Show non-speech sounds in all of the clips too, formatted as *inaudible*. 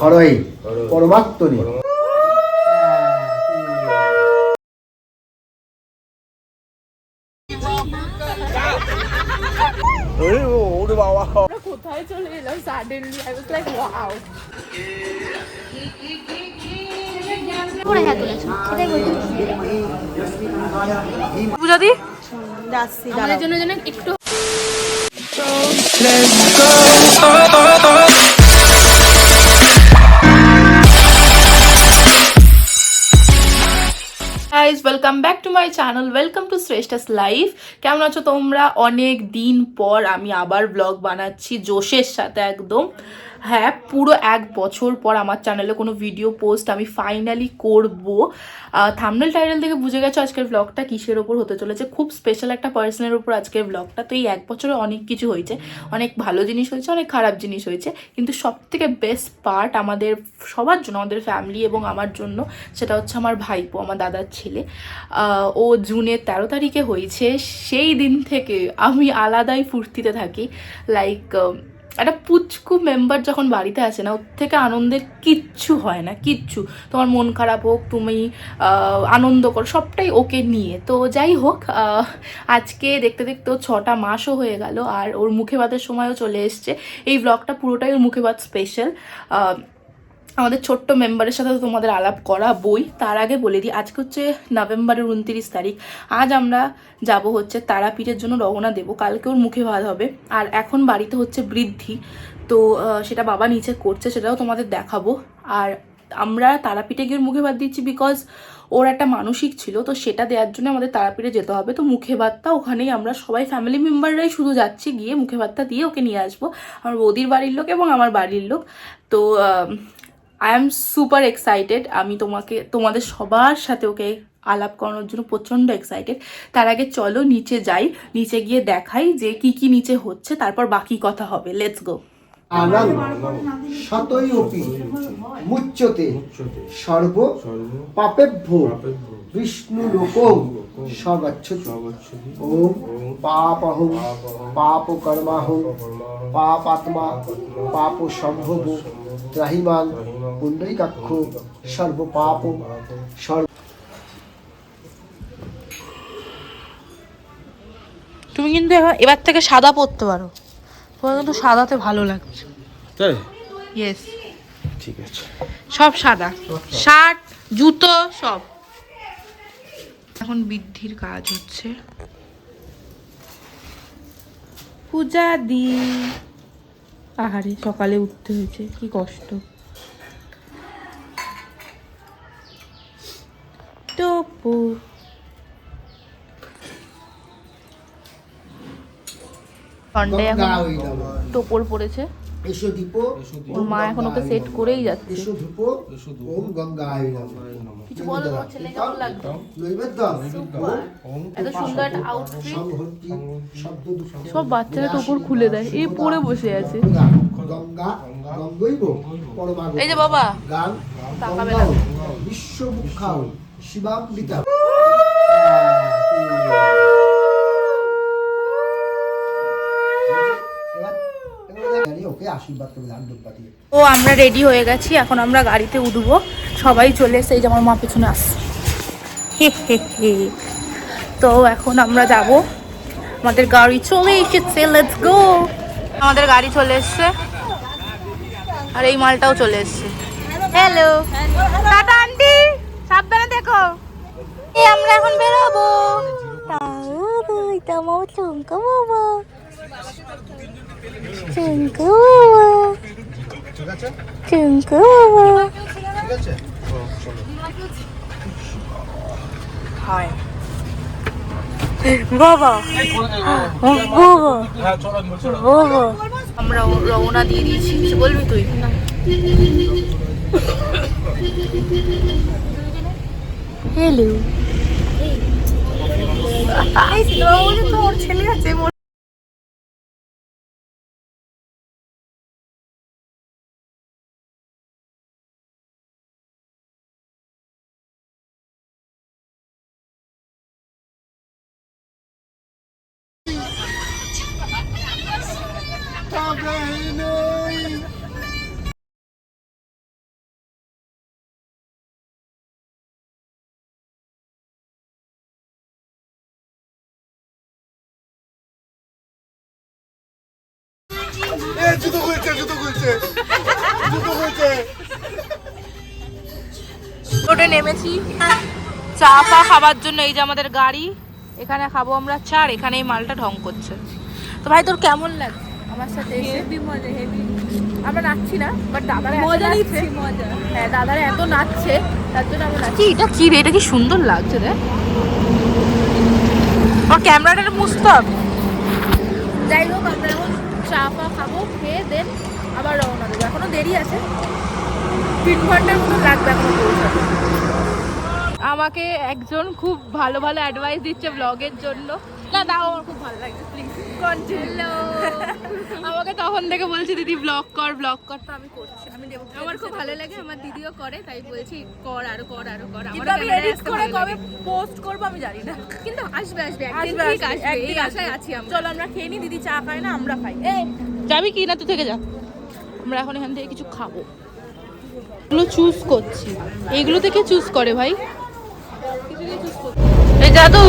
হরই পরমাত্মনি। কোথায় চলে এলাম suddenly I was like wow করে তুলেছো সেটাই বলছি পূজাদি? যাচ্ছি আমাদের জন্য একটু guys welcome back to my channel welcome to Shreshtha's life কেমন আছো তোমরা? অনেক দিন পর আমি আবার ব্লগ বানাচ্ছি, জোশের সাথে একদম। হ্যাঁ পুরো এক বছর পর আমার চ্যানেলে কোনো ভিডিও পোস্ট আমি ফাইনালি করব। থামনেল টাইটেল থেকে বুঝে গেছো আজকের ব্লগটা কিসের ওপর হতে চলেছে? খুব স্পেশাল একটা পার্সনের উপর আজকের ব্লগটা তো এই এক বছরে অনেক কিছু হয়েছে। অনেক ভালো জিনিস হয়েছে, অনেক খারাপ জিনিস হয়েছে। কিন্তু সব থেকে বেস্ট পার্ট আমাদের, সবার জন্য, আমাদের ফ্যামিলি এবং আমার জন্য, সেটা হচ্ছে আমার ভাইপো, আমার দাদার ছেলে। ও জুনের তেরো তারিখে হয়েছে। সেই দিন থেকে আমি আলাদাই ফুর্তিতে থাকি। লাইক একটা পুচকু মেম্বার যখন বাড়িতে আসে না, ওর থেকে আনন্দের কিচ্ছু হয় না, কিচ্ছু। তোমার মন খারাপ হোক, তুমি আনন্দ করো, সবটাই ওকে নিয়ে। তো যাই হোক আজকে দেখতে দেখতে ও ছটা মাসও হয়ে গেল, আর ওর মুখে ভাতের সময়ও চলে এসছে। এই ব্লগটা পুরোটাই ওর মুখে ভাত স্পেশাল আমাদের ছোট্ট মেম্বারের সাথে তোমাদের আলাপ করা বই। তার আগে বলে দিই, আজকে হচ্ছে নভেম্বরের উনত্রিশ তারিখ। আজ আমরা যাব হচ্ছে তারাপীঠের জন্য রওনা দেবো। কালকে ওর মুখে ভাত হবে। আর এখন বাড়িতে হচ্ছে বৃদ্ধি। তো সেটা বাবা নিচে করছে, সেটাও তোমাদের দেখাবো। আর আমরা তারাপীঠে গিয়ে মুখে ভাত দিচ্ছি বিকজ ওর একটা মানসিক ছিল। তো সেটা দেওয়ার জন্য আমাদের তারাপীঠে যেতে হবে। তো মুখে ভাতটা ওখানেই আমরা সবাই ফ্যামিলি মেম্বাররাই শুধু যাচ্ছি গিয়ে মুখে ভাতটা দিয়ে ওকে নিয়ে আসব। আমার বৌদির বাড়ির লোক এবং আমার বাড়ির লোক। তো আই এম সুপার এক্সাইটেড আমি তোমাকে, তোমাদের সবার সাথে ওকে আলাপ করানোর জন্য প্রচণ্ড এক্সাইটেড তার আগে চলো নিচে যাই, নিচে গিয়ে দেখাই যে কি কি নিচে হচ্ছে, তারপর বাকি কথা হবে। লেটস গো সর্ব পাপেভ্য বিষ্ণু লোকং সগচ্ছতি ওম পাপহং পাপ পাপাত্মা পাপ সম্ভব ত্রাহিমাং পুণ্ডরিকাক্ষ সর্ব পাপ সর্ব তুমি কিন্তু এবার- এবার থেকে সাদা পরতে পারো। তোমার কিন্তু সাদাতে ভালো লাগছে। তাই? ইয়েস ঠিক আছে। সব সাদা। শার্ট জুতো সব। এখন বৃদ্ধির কাজ হচ্ছে। পূজা দি। আহারে সকালে উঠতে হয়েছে কি কষ্ট। টপু সন্ডে এখন টোপর পড়েছে। এসো দীপ ওর মা এখন ওকে সেট করেই যাচ্ছে। এসো ধূপ ওম গঙ্গায় নমঃ। কিছু বলো তোমার ছেলে কেমন লাগছে? নৈবেদ্যম এত সুন্দর একটা আউটফিট সব বাচ্চারা টোপর খুলে দেয়। এই পরে বসে আছে। গঙ্গা গঙ্গৈব পরমাগত এই যে বাবা। গান তাকাবে গঙ্গাও। না। বিশ্বমুখাও শিবামৃতা ওকে আশীর্বাদ করে দান দিয়ে ও আমরা রেডি হয়ে গেছি এখন আমরা গাড়িতে উঠবো। সবাই চলে এসে এই যে আমার মা পেছনে আস হে হে হে। তো এখন আমরা যাব। আমাদের গাড়ি চলে এসেছে লেটস গো আমাদের গাড়ি চলে এসেছে আর এই মালটাও চলে এসেছে। Hello Tata aunty. সাবধানে দেখো। এই আমরা এখন বেরোবো। এটা আমার চমকা বাবা চমকা বাবা চমকা বাবা বাবা বাবা আমরা রওনা দিয়ে দিয়েছি কিছু বলবি তুই হ্যালো ছেলে আছে জুতো খুলছে জুতো খুলছে। জুতো খুলছে। রোডে নেমেছি। চা ফা খাবার জন্য এই যে আমাদের গাড়ি এখানে খাব আমরা চা আর এখানে এই মালটা ঢং করছে। তো ভাই তোর কেমন লাগছে আমার সাথে হেভি মজা হেভি আমরা নাচছি না বাট দাদারা মজা নিচ্ছে। মজা। হ্যাঁ দাদারা এত নাচছে তার জন্য আমরা নাচছি এটা কি রে? এটা কি সুন্দর লাগছে রে। আর ক্যামেরাটা মুছতে হবে। যাই হোক আমরা এখন চা ফা খাব, খেয়ে দেন আবার রওনা দেবো। এখনও দেরি আছে। তিন ঘণ্টার মতো লাগবে এখনও পৌঁছাতে। আমাকে একজন খুব ভালো ভালো অ্যাডভাইস দিচ্ছে ব্লগের জন্য। না তাও আমার খুব ভালো লাগছে প্লিজ কন্টিনিউ আমাকে তখন থেকে বলছে দিদি ব্লগ কর ব্লগ কর। তো আমি করছি আমি আমার খুব ভালো লাগে আমার দিদিও করে তাই বলছি কর আরও কর আরও কর। কিন্তু আমি এডিট করে কবে পোস্ট করব আমি জানি না। কিন্তু আসবে আসবে একদিন আসবে, ঠিক আসবে, এই একদিন আশায়। আছি আমরা। চলো আমরা খেয়ে নি দিদি চা খায় না আমরা খাই। এ যাবি কি না তুই থেকে যা। আমরা এখন এখান থেকে কিছু খাব। এগুলো চুজ করছি। এগুলো থেকে চুজ করে ভাই। এই জাদু।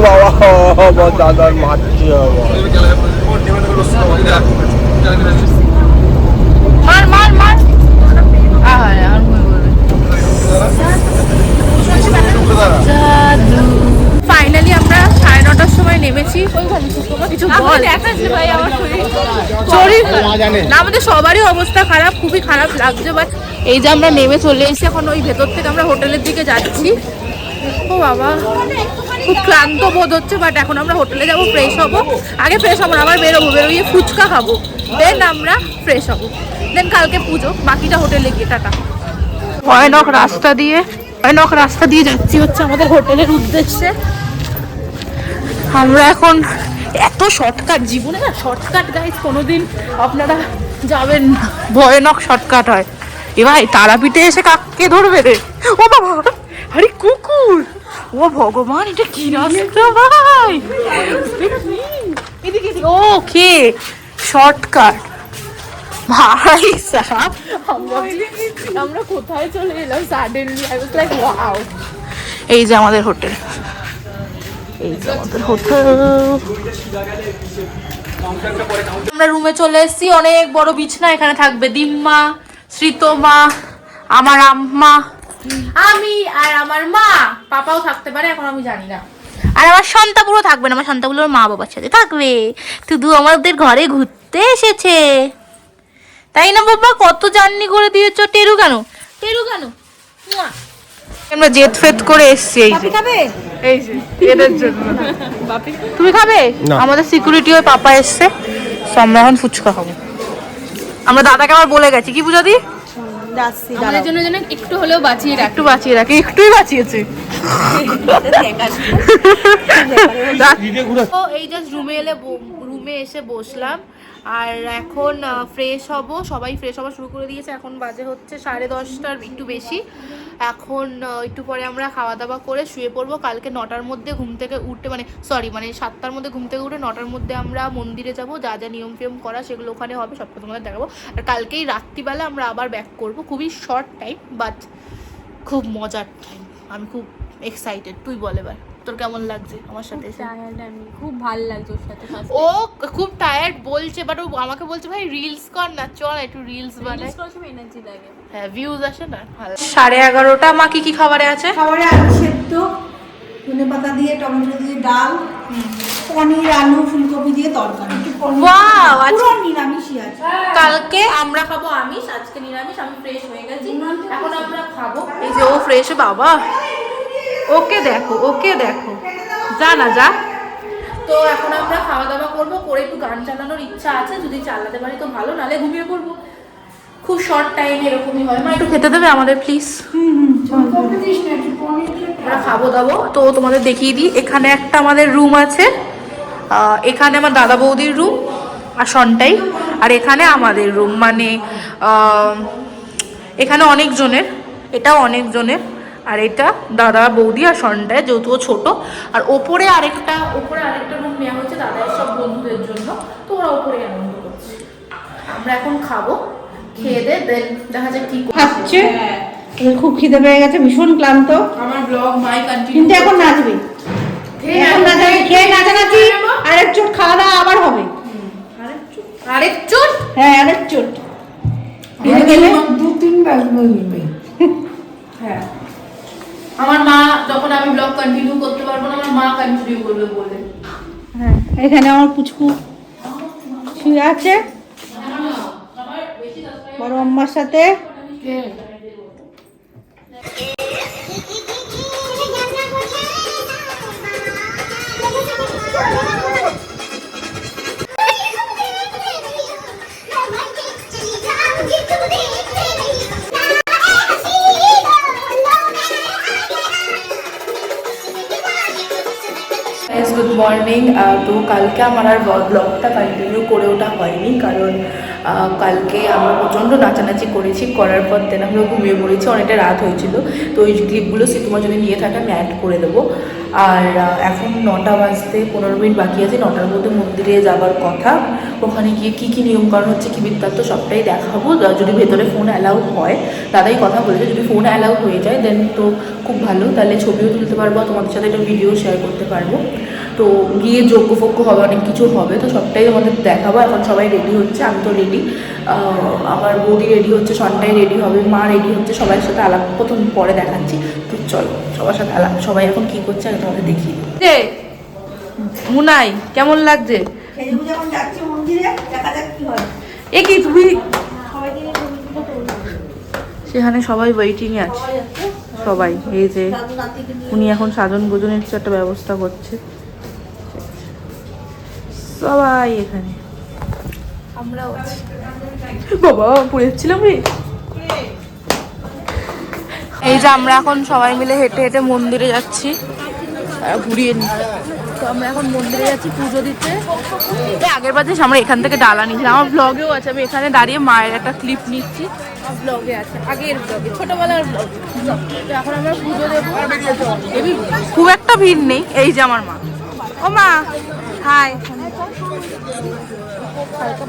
বাবা দাদার মারছে মার। মার আর। ফাইনালি আমরা সাড়ে নটার সময় নেমেছি। কিছু বল। ভাই আমার শরীর। শরীর না আমাদের সবারই অবস্থা খারাপ খুবই খারাপ লাগছে বাট এই যে আমরা নেমে চলে এসেছি এখন ওই ভেতর থেকে আমরা হোটেলের দিকে যাচ্ছি। ও বাবা খুব ক্লান্ত বোধ হচ্ছে বাট এখন আমরা হোটেলে যাব ফ্রেশ হব। আগে ফ্রেশ হব না আবার বেরোবো বেরোয় ফুচকা খাব। দেন আমরা ফ্রেশ হব। দেন কালকে পুজো বাকিটা হোটেলে গিয়ে টাটা। ভয়ানক রাস্তা দিয়ে ভয়ানক রাস্তা দিয়ে যাচ্ছি হচ্ছে আমাদের হোটেলের উদ্দেশ্যে। আমরা এখন এত শর্টকাট জীবনে না শর্টকাট গাইজ কোনোদিন আপনারা যাবেন না। ভয়ানক শর্টকাট হয়। এ ভাই, তারাপীঠে এসে কাককে ধরবে রে? ও বাবা! আরে কুকুর! ও ভগবান, এটা কি রাস্তা ভাই? ওকে শর্টকাট আমরা কোথায় চলে এলাম? এই যে আমাদের হোটেল। আমরা রুমে চলে এসেছি। অনেক বড় বিছনা এখানে থাকবে। দিম্মা, শ্রীতমা, আমার আম্মা, আমি আর আমার মা। পাপাও থাকতে পারে, এখন আমি জানি না। আর আমার সন্তাপুরও থাকবে না। আমার সন্তাপুর মা বাবার সাথে থাকবে। শুধু আমাদের ঘরে ঘুরতে এসেছে। তাই না বাবা? কত জার্নি করে দিয়েছ? টেরু কেন? টেরু কেন। আমরা জেদ ফেদ করে এসছি এই যে। এই যে এদের জন্য। তুমি খাবে? আমাদের সিকিউরিটি ওই পাপা এসছে। আমরা এখন ফুচকা খাব। আমরা দাদাকে আবার বলে গেছি। কি পুজো দি? আমাদের জন্য যেন একটু হলেও বাঁচিয়ে রাখ। একটু বাঁচিয়ে রাখি। একটুই বাঁচিয়েছে। *laughs* এই জাস্ট রুমে এলে রুমে এসে বসলাম। আর এখন ফ্রেশ হব। সবাই ফ্রেশ হওয়া শুরু করে দিয়েছে। এখন বাজে হচ্ছে সাড়ে দশটার একটু বেশি। এখন একটু পরে আমরা খাওয়া দাওয়া করে শুয়ে পড়ব। কালকে নটার মধ্যে ঘুম থেকে উঠতে মানে সরি মানে সাতটার মধ্যে ঘুম থেকে উঠে নটার মধ্যে আমরা মন্দিরে যাব। যা যা নিয়ম ফিয়ম করা সেগুলো ওখানে হবে, সবটা তোমাদের দেখাবো। আর কালকেই রাত্রিবেলা আমরা আবার ব্যাক করব। খুবই শর্ট টাইম বাট খুব মজার টাইম আমি খুব এক্সাইটেড তুই বল এবার। তোর কেমন লাগছে আমার সাথে খুব ভালো লাগছে ওর সাথে ও খুব টায়ার্ড বলছে বাট ও আমাকে বলছে ভাই রিলস কর না চল একটু রিলস বানাই। এনার্জি লাগে। হ্যাঁ ভিউজ আসে না সাড়ে এগারোটা মা কি কি খাবারে আছে? খাবারে আলু সেদ্ধ ধনে পাতা দিয়ে টমেটো দিয়ে ডাল পনির আলু ফুলকপি দিয়ে তরকারি। ওয়াও আজকে নিরামিষই আছে কালকে? আমরা খাব আমিষ আজকে নিরামিষ আমি ফ্রেশ হয়ে গেছি। এখন আমরা খাব। এই যে ও ফ্রেশ বাবা। ওকে দেখো ওকে দেখো। যা না যা। তো এখন আমরা খাওয়া দাওয়া করব করে একটু গান চালানোর ইচ্ছা আছে যদি চালাতে পারি তো ভালো নালে ঘুমিয়ে পড়ব। খুব শর্ট টাইম এরকমই হয়। মা একটু খেতে দেবে আমাদের প্লিজ আমরা খাব দাবো তো তোমাদের দেখিয়ে দিই এখানে একটা আমাদের রুম আছে। এখানে আমার দাদা বৌদির রুম আর সনটাই আর এখানে আমাদের রুম মানে এখানে অনেকজনের এটাও অনেকজনের। আর এটা দাদা বৌদি আর সনটায় যেহেতু ছোট। আর ওপরে আরেকটা ওপরে আরেকটা রুম নেওয়া হচ্ছে দাদার সব বন্ধুদের জন্য। তো ওরা ওপরে আনন্দ করছে। আমরা এখন খাব খেয়ে দে দেন দেখা যাক কি খাচ্ছে। ওদের খুব খিদে পেয়ে গেছে ভীষণ ক্লান্ত। আমার ব্লগ মাই কন্টিনিউ কিন্তু এখন নাচবে। এখন নাচানাচি খেয়ে নাচানাচি। আরেক চোট খাওয়া দাওয়া আবার হবে। আরেক চোট হ্যাঁ আরেক চোট গেলে দু তিন বলবে। হ্যাঁ। আমার মা যখন আমি ব্লগ কন্টিনিউ করতে পারব না আমার মা কন্টিনিউ করবে বলে। হ্যাঁ এখানে আমার পুচকু। শুয়ে আছে? বড় আম্মার সাথে। মর্নিং তো কালকে আমার আর ব্লগটা কন্টিনিউ করে ওটা হয়নি। কারণ কালকে আমরা প্রচণ্ড নাচানাচি করেছি। করার পর দেন আমরা ঘুমিয়ে পড়েছি। অনেকটা রাত হয়েছিল। তো ওই ক্লিপগুলো সে তোমার যদি নিয়ে থাকে আমি অ্যাড করে দেবো। আর এখন নটা বাজতে পনেরো মিনিট বাকি আছে। নটার মধ্যে মন্দিরে যাবার কথা। ওখানে গিয়ে কী কী নিয়মকানুন হচ্ছে, কী বৃত্তান্ত, সবটাই দেখাবো। যদি ভেতরে ফোন অ্যালাউ হয়, দাদাই কথা বলেছে, যদি ফোন অ্যালাউ হয়ে যায় দেন তো খুব ভালো। তাহলে ছবিও তুলতে পারব, তোমাদের সাথে একটা ভিডিও শেয়ার করতে পারব। তো গিয়ে যোগ্য ফোগ্য হবে অনেক কিছু হবে তো সবটাই আমাদের দেখাবো। এখন সবাই রেডি হচ্ছে আমি তো রেডি আমার বৌদি রেডি হচ্ছে সন্টাই রেডি হবে মা রেডি হচ্ছে সবার সাথে আলাপ প্রথম পরে দেখাচ্ছি। তো চলো সবার সাথে আলাপ সবাই এখন কি করছে আমি তোমাদের দেখিয়ে দিই। মুনাই কেমন লাগছে? সেজে যখন যাচ্ছি মন্দিরে দেখা যাক কি হয়। এ কি তুমি। সেখানে সবাই ওয়েটিংয়ে আছে। সবাই এই যে উনি এখন সাজন গোজনের কিছু একটা ব্যবস্থা করছে। সবাই এখানে। আমরাও আছি। বাবা পড়ে যাচ্ছিলাম রে। এই যে আমরা এখন সবাই মিলে হেঁটে হেঁটে মন্দিরে যাচ্ছি। ঘুরিয়ে নি তো আমরা এখন মন্দিরে যাচ্ছি পুজো দিতে। আগের বার আমরা এখান থেকে ডালা নিয়েছিলাম আমার ব্লগেও আছে। আমি এখানে দাঁড়িয়ে মায়ের একটা ক্লিপ নিচ্ছি। আমার ব্লগে আছে আগের ব্লগে ছোটবেলার ব্লগে তো এখন আমরা পুজো দেবো। খুব একটা ভিড় নেই। এই যে আমার মা। ও মা হাই হালকা।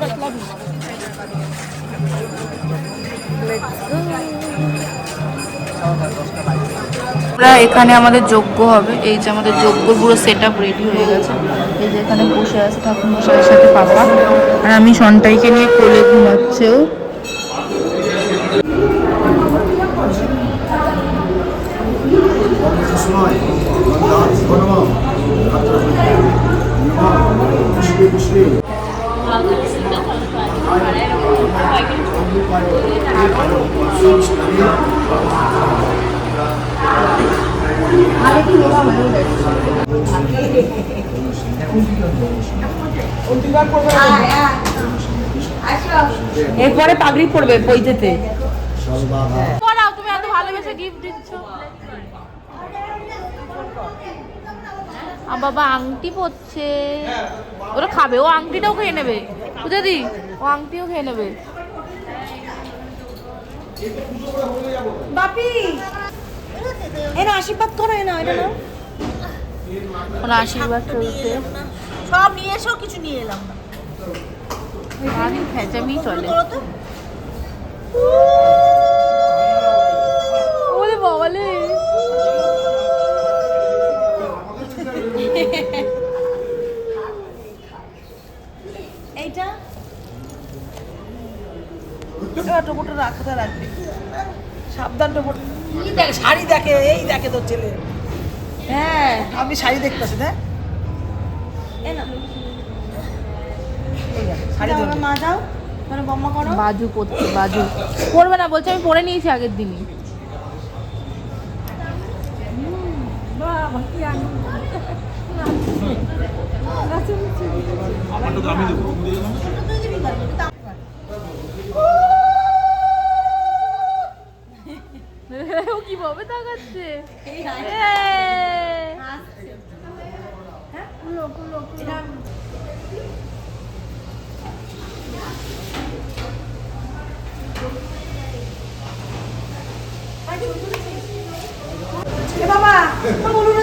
আমরা এখানে আমাদের যোগ্য হবে। এই যে আমাদের যজ্ঞ পুরো সেট আপ রেডি হয়ে গেছে। এই যে এখানে বসে আছে ঠাকুর মশাইয়ের সাথে পাপা। আর আমি সন্টাইকে নিয়ে কোলে ঘুমাচ্ছেও। এরপরে পাগড়ি পড়বে বইতেতে পড়াও তুমি এত ভালোবেসে গিফট দিচ্ছ। আর বাবা আংটি পরছে। ওরা খাবে ও আংটিটাও খেয়ে নেবে। বুঝে দি ও আংটিও খেয়ে নেবে। বাপি! এনো আশীর্বাদ করো এনো এটা নাও। ওর আশীর্বাদ চলছে সব নিয়ে এসো কিছু নিয়ে এলাম না। সারাদিন ফ্যাচামি চলে। ওরে বাবালে এইটা? টোপোটা রাখতে রাখবে? সাবধান টোপো দেখ শাড়ি দেখে এই দেখে তোর ছেলে। হ্যাঁ। আপনি শাড়ি দেখতেছেন হ্যাঁ শাড়ি ধরবে। মা যাও বম্মা করো। বাজু পড়ছে বাজু। পড়বে না বলছে আমি পরে নিয়েছি আগের দিনই। কীভাবে তাকাচ্ছে? এ! বাবা বাবা, উলুনে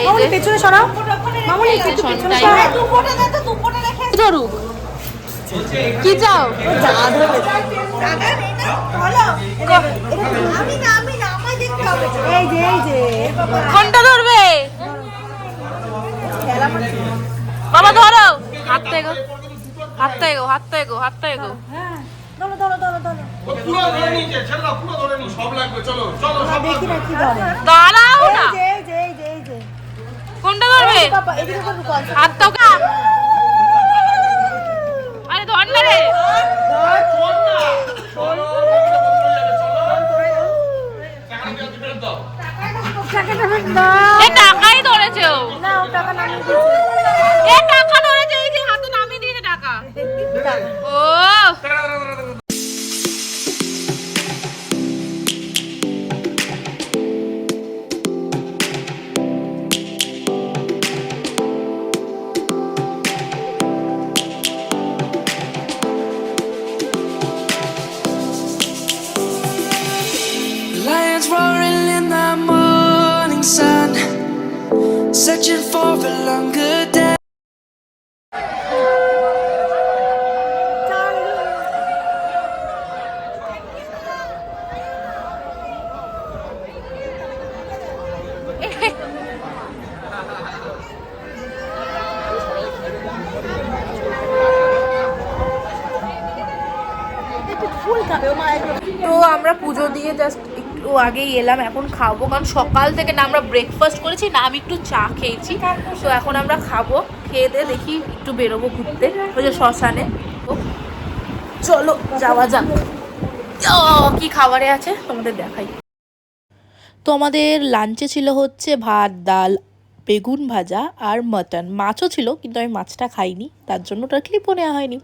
এই যে পেছনে সরাও। কি চাও? কোনটা ধরবে। বাবা ধরো। হাতটা এগো হাতটা এগো হাতটা এগো হাতটা এগো ধরো ধরো ধরো ধরো। দাঁড়াও না। কোনটা ধরবে? হাতটা আরে ধর না রে। টাকাই ধরেছে ও। টাকা নামিয়ে আগেই এলাম, এখন খাব। কারণ সকাল থেকে না আমরা ব্রেকফাস্ট করেছি, না আমি একটু চা খেয়েছি। তো এখন আমরা খাব, খেয়ে দিয়ে দেখি একটু বেরোবো ঘুরতে, ওই যে শ্মশানে। তো চলো, যাওয়া যাক। কি খাবারে আছে? তোমাদের দেখাই। তো আমাদের লাঞ্চে ছিল হচ্ছে ভাত, ডাল, বেগুন ভাজা আর মটন মাছও ছিল, কিন্তু আমি মাছটা খাইনি, তার জন্য ওটা ক্লিপও নেওয়া হয়নি।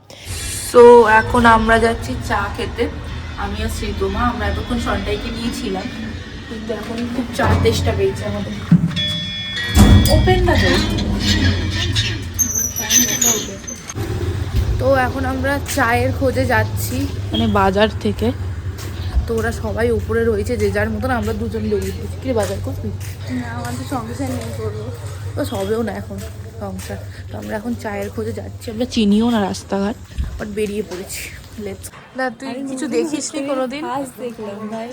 সো এখন আমরা যাচ্ছি চা খেতে। আমি আর শ্রীতমা আমরা এতক্ষণ সন্টাইকে নিয়েছিলাম কিন্তু এখন খুব চা তেষ্টা পেয়েছে আমাদের। ওপেন না তো। তো এখন আমরা চায়ের খোঁজে যাচ্ছি। মানে বাজার থেকে। তো ওরা সবাই উপরে রয়েছে যে যার মতন আমরা দুজন বেরিয়ে পড়েছি। কি রে বাজার করবি? না আমাদের সংসার নিয়ে করব তো সবেও না এখন সংসার। তো আমরা এখন চায়ের খোঁজে যাচ্ছি। আমরা চিনিও না রাস্তাঘাট বাট বেরিয়ে পড়েছি। লেটস না তুই কিছু দেখিস নি কোনোদিন? ফার্স্ট দেখলাম ভাই।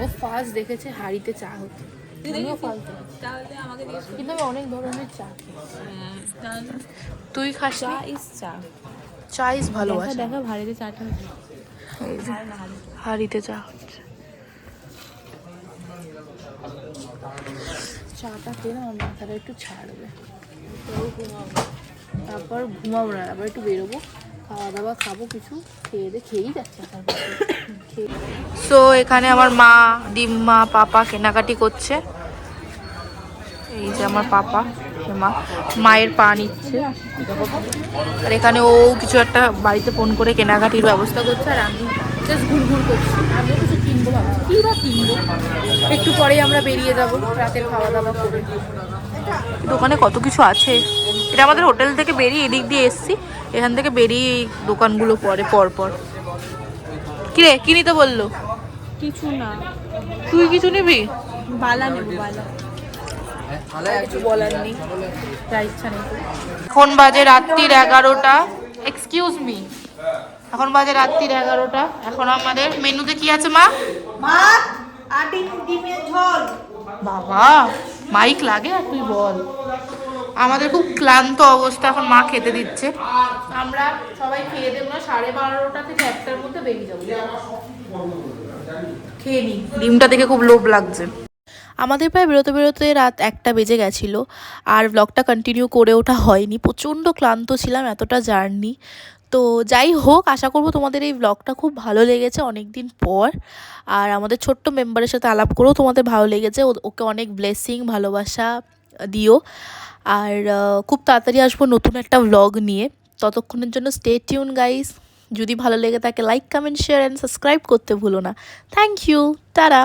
ও ফার্স্ট দেখেছে হাড়িতে চা হতো কিন্তু আমি অনেক ধরনের চা তুই খাস চা ইস চা। চা ইস ভালোবাসা। দেখা ভারীতে চাটা হাড়িতে চা হচ্ছে। চাটা খেয়ে না আমার মাথাটা একটু ছাড়বে। তারপর ঘুমাবো না আবার একটু বেরোবো। খাওয়া দাওয়া খাব কিছু, খেয়ে দিয়ে খেয়েই যাচ্ছে সো এখানে আমার মা ডিম্মা পাপা কেনাকাটি করছে। এই যে আমার পাপা মা, মায়ের পা নিচ্ছে। আর এখানে ও কিছু একটা বাড়িতে ফোন করে কেনাকাটির ব্যবস্থা করছে, আর আমি জাস্ট ঘুরঘুর করছি। আমিও কিছু কিনবো কিনবো? একটু পরেই আমরা বেরিয়ে যাব, রাতের খাওয়া দাওয়া করে। দোকানে কত কিছু আছে। এটা আমাদের হোটেল থেকে বেরিয়ে এদিক দিয়ে এসছি। এখান থেকে বেরিয়ে এই দোকানগুলো পরে পর পর কিরে কি নিতে বলল? কিছু না। তুই কিছু নিবি? বালা নেব বালা। কিছু বলার নেই। যা ইচ্ছা নেই। এখন বাজে রাত্রির এগারোটা। এক্সকিউজ মি এখন বাজে রাত্রির এগারোটা। এখন আমাদের মেনুতে কি আছে মা? ভাত আর ডিমের ঝোল। বাবা মাইক লাগে আর তুই বল। আমাদের খুব ক্লান্ত অবস্থা, এখন মা খেতে দিচ্ছে। আমরা সবাই খেয়ে দেবো না, সাড়ে বারোটা থেকে একটার মধ্যে বেরিয়ে যাব। খেয়ে নি। ডিমটা দেখে খুব লোভ লাগছে। আমাদের প্রায় বেরোতে বেরোতে রাত একটা বেজে গেছিল, আর ব্লগটা কন্টিনিউ করে ওঠা হয়নি। প্রচণ্ড ক্লান্ত ছিলাম, এতটা জার্নি। তো যাই হোক, আশা করব তোমাদের এই ব্লগটা খুব ভালো লেগেছে অনেক দিন পর। আর আমাদের ছোট্ট মেম্বারের সাথে আলাপ করেও তোমাদের ভালো লেগেছে। ওকে অনেক ব্লেসিং ভালোবাসা দিও। আর খুব তাড়াতাড়ি আসব নতুন একটা ব্লগ নিয়ে। ততক্ষণের জন্য স্টে টিউন গাইস যদি ভালো লেগে থাকে like comment share and subscribe করতে ভুলো না। থ্যাংক ইউ তারা